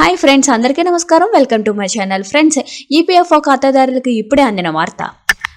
Hi friends అందరికీ నమస్కారం. Welcome to my channel friends EPFO ఖాతాదారులకు ఇప్పుడే అందిన వార్త.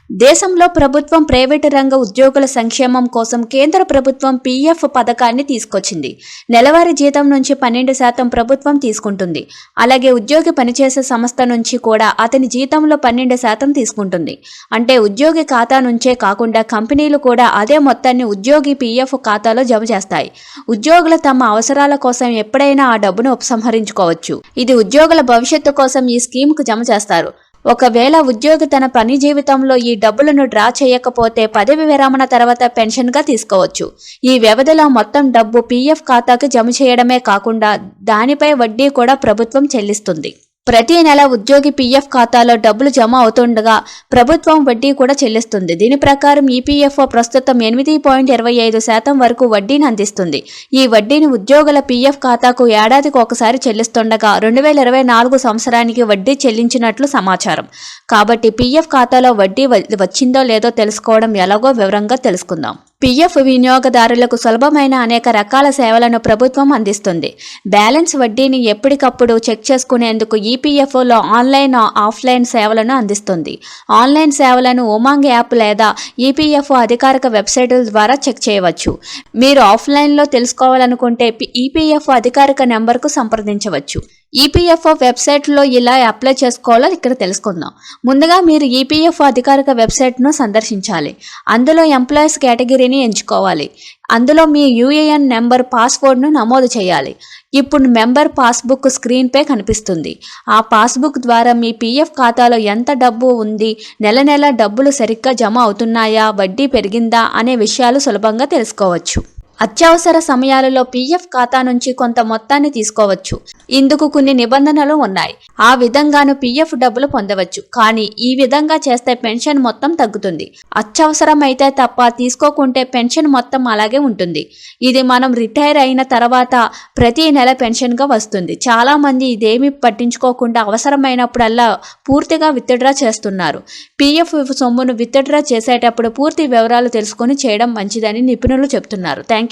దేశంలో ప్రభుత్వం ప్రైవేటు రంగ ఉద్యోగుల సంక్షేమం కోసం కేంద్ర ప్రభుత్వం పీఎఫ్ పథకాన్ని తీసుకొచ్చింది. నెలవారీ జీతం నుంచి పన్నెండు శాతం ప్రభుత్వం తీసుకుంటుంది. అలాగే ఉద్యోగి పనిచేసే సంస్థ నుంచి కూడా అతని జీతంలో పన్నెండు శాతం తీసుకుంటుంది. అంటే ఉద్యోగి ఖాతా నుంచే కాకుండా కంపెనీలు కూడా అదే మొత్తాన్ని ఉద్యోగి పీఎఫ్ ఖాతాలో జమ చేస్తాయి. ఉద్యోగులు తమ అవసరాల కోసం ఎప్పుడైనా ఆ డబ్బును ఉపసంహరించుకోవచ్చు. ఇది ఉద్యోగుల భవిష్యత్తు కోసం ఈ స్కీమ్కు జమ చేస్తారు. ఒకవేళ ఉద్యోగి తన పని జీవితంలో ఈ డబ్బులను డ్రా చేయకపోతే పదవి విరమణ తర్వాత పెన్షన్గా తీసుకోవచ్చు. ఈ వ్యవధిలో మొత్తం డబ్బు పీఎఫ్ ఖాతాకి జమ చేయడమే కాకుండా దానిపై వడ్డీ కూడా ప్రభుత్వం చెల్లిస్తుంది. ప్రతి నెల ఉద్యోగి పీఎఫ్ ఖాతాలో డబ్బులు జమ అవుతుండగా ప్రభుత్వం వడ్డీ కూడా చెల్లిస్తుంది. దీని ప్రకారం ఈపీఎఫ్ఓ ప్రస్తుతం ఎనిమిది పాయింట్ ఇరవై ఐదు శాతం వరకు వడ్డీని అందిస్తుంది. ఈ వడ్డీని ఉద్యోగుల పీఎఫ్ ఖాతాకు ఏడాదికి ఒకసారి చెల్లిస్తుండగా రెండు వేల ఇరవై నాలుగు సంవత్సరానికి వడ్డీ చెల్లించినట్లు సమాచారం. కాబట్టి పీఎఫ్ ఖాతాలో వడ్డీ వచ్చిందో లేదో తెలుసుకోవడం ఎలాగో వివరంగా తెలుసుకుందాం. పిఎఫ్ వినియోగదారులకు సులభమైన అనేక రకాల సేవలను ప్రభుత్వం అందిస్తుంది. బ్యాలెన్స్ వడ్డీని ఎప్పటికప్పుడు చెక్ చేసుకునేందుకు ఈపీఎఫ్ఓలో ఆన్లైన్ ఆఫ్లైన్ సేవలను అందిస్తుంది. ఆన్లైన్ సేవలను ఉమాంగ్ యాప్ లేదా ఈపీఎఫ్ఓ అధికారిక వెబ్సైట్ల ద్వారా చెక్ చేయవచ్చు. మీరు ఆఫ్లైన్లో తెలుసుకోవాలనుకుంటే ఈపీఎఫ్ఓ అధికారిక నెంబర్కు సంప్రదించవచ్చు. ఈపీఎఫ్ఓ వెబ్సైట్లో ఇలా అప్లై చేసుకోవాలో ఇక్కడ తెలుసుకుందాం. ముందుగా మీరు ఈపీఎఫ్ఓ అధికారిక వెబ్సైట్ను సందర్శించాలి. అందులో ఎంప్లాయీస్ కేటగిరీని ఎంచుకోవాలి. అందులో మీ యూఏఎన్ నెంబర్ పాస్వర్డ్ను నమోదు చేయాలి. ఇప్పుడు మెంబర్ పాస్బుక్ స్క్రీన్పై కనిపిస్తుంది. ఆ పాస్బుక్ ద్వారా మీ పీఎఫ్ ఖాతాలో ఎంత డబ్బు ఉంది నెల నెల డబ్బులు సరిగ్గా జమ అవుతున్నాయా వడ్డీ పెరిగిందా అనే విషయాలు సులభంగా తెలుసుకోవచ్చు. అత్యవసర సమయాలలో పీఎఫ్ ఖాతా నుంచి కొంత మొత్తాన్ని తీసుకోవచ్చు. ఇందుకు కొన్ని నిబంధనలు ఉన్నాయి. ఆ విధంగాను పీఎఫ్ డబ్బులు పొందవచ్చు. కానీ ఈ విధంగా చేస్తే పెన్షన్ మొత్తం తగ్గుతుంది. అత్యవసరమైతే తప్ప తీసుకోకుంటే పెన్షన్ మొత్తం అలాగే ఉంటుంది. ఇది మనం రిటైర్ అయిన తర్వాత ప్రతి నెల పెన్షన్గా వస్తుంది. చాలా మంది ఇదేమీ పట్టించుకోకుండా అవసరమైనప్పుడల్లా పూర్తిగా విత్డ్రా చేస్తున్నారు. పీఎఫ్ సొమ్మును విత్డ్రా చేసేటప్పుడు పూర్తి వివరాలు తెలుసుకొని చేయడం మంచిదని నిపుణులు చెప్తున్నారు. Thank